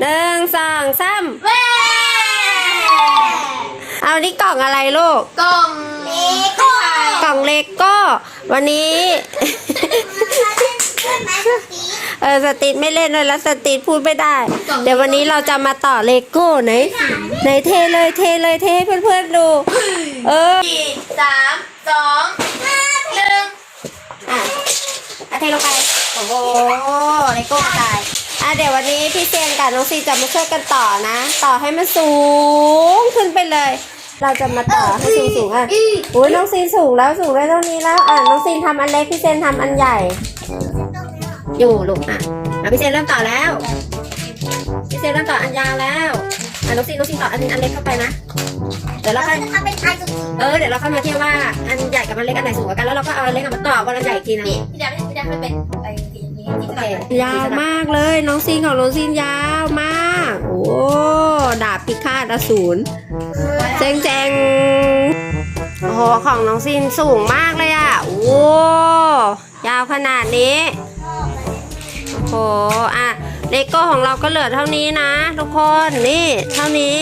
หนึ่งสองสามเว้เอานี่กล่องอะไรลูก กล่องเลโก้กล่องเลโก้ วันนี้ เออสติดไม่เล่นเลยแล้วสติดพูดไม่ได้ เดี๋ยววันนี้เราจะมาต่อเลโก้ไหนไหนเทเลยเทเลยเทให้เพื่อนๆดู เออสี่สามสองหนึ่งอะอะเทลงไป โอ้โหเลโก้กระจาย อะเดี๋ยววันนี้พี่เซนกับน้องซีจะมาช่วยกันต่อนะ ต่อให้มันสูงขึ้นไปเลย เราจะมาต่อให้สูงสูงๆอะอุ้ยน้องซีนสูงแล้วสูงได้เท่านี้แล้วอะน้องซีนทำอันเล็กพี่เซนทำอันใหญ่ อยู่ลูกอะอะพี่เซนเริ่มต่อแล้ว พี่เซนเริ่มต่ออันยาวแล้วอะน้องซีนน้องซีนต่ออันอันเล็กเข้าไปนะเดี๋ยวเราค่อยทำเป็นไทยสุดเออเดี๋ยวเราค่อยมาเทียบว่าอันใหญ่กับอันเล็กอันไหนสูงกว่ากันแล้วเราก็เอาอันเล็กกับมาต่อบนอันใหญ่อีกทีนึงนี่พี่ดาพี่ดามันเป็นไอ้สีอ ยาวมากเลยน้องซีนของน้องซีนยาวมาก โอ้ดาบพิฆาตอสูรเจงเจงโอ้โหของน้องซีนสูงมากเลยอะโอ้ยาวขนาดนี้โอ้โหอะเลโก้ของเราก็เหลือเท่านี้นะ ทุกคนนี่เท่านี้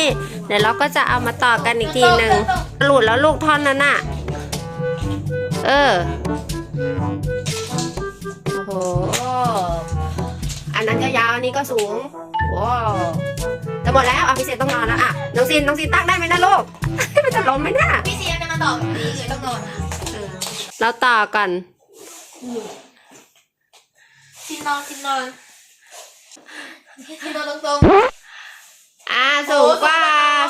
เดี๋ยวเราก็จะเอามาต่อกันอีกทีหนึ่งหลุดแล้วลูกท่อนนั้นอะ เออโอ้โห นั้นก็ยาวอันนี้ก็สูงว้าวจะหมดแล้วอะพี่เซนต้องนอนแล้วอะน้องซินน้องซินตั้งได้ไหมนะลูก มันจะล้มไหมน่ะพี่เซียนจะมาตอบแบบนี้เลยต้องนอนนะเราต่อกันซินนอนซินนอนซินนอนตรงอ่าสูงกว่า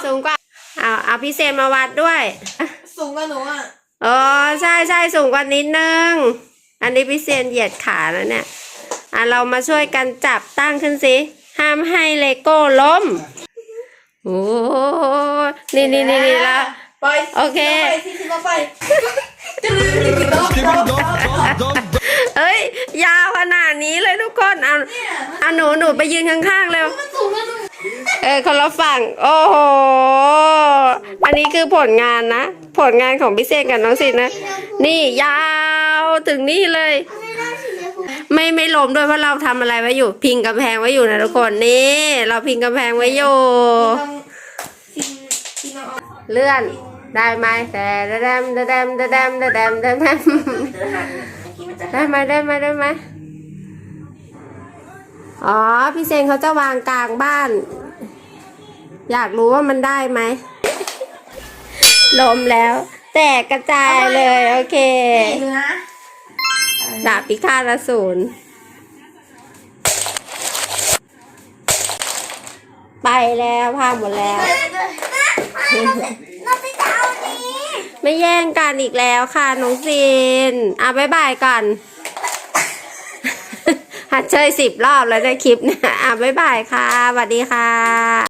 สูงกว่าเอาเอาพี่เซนมาวัดด้วยๆสูงกว่าหนูอะอ๋อใช่ใช่สูงกว่านิดนึง อันนี้พี่เซนเหยียดขาแล้วเนี่ย อะเรามาช่วยกันจับตั้งขึ้นสิ ห้ามให้เลโก้ล้ม โอ้นี่นี่นี่นี่แล้ว ไปโอเคไปซินมาไปเอ้ย ยาวขนาดนี้เลยทุกคน เอาเอาหนูหนูไปยืนข้างๆเร็ว มันสูงกว่าหนูเออคนละฝั่ง โอ้โห อันนี้คือผลงานนะ ผลงานของพี่เซนกับน้องสินนะ นี่ยาวถึงนี่เลย ไม่ไม่ไม่ล้มด้วยเพราะเราทำอะไรไว้อยู่ พิงกำแพงไว้อยู่นะทุกคนนี่เราพิงกำแพงไว้อยู่เลื่อนได้ไหมแต่แดมแดมแดมแดมแดมแดมแดมได้ไหมได้ไหมได้ไหมอ๋อพี่เซนเขาจะวางกลางบ้าน อยากรู้ว่ามันได้ไหมลมแล้ว แตกกระจายเลย โอเคเนื้อ ดาบพิฆาตอสูรไปแล้วพังหมดแล้วไม่แย่งกันอีกแล้วค่ะน้องซินอะบ๊ายบายก่อนหัดเชยสิบรอบแล้วในคลิปเนี่ยอะบ๊ายบายค่ะสวัสดีค่ะ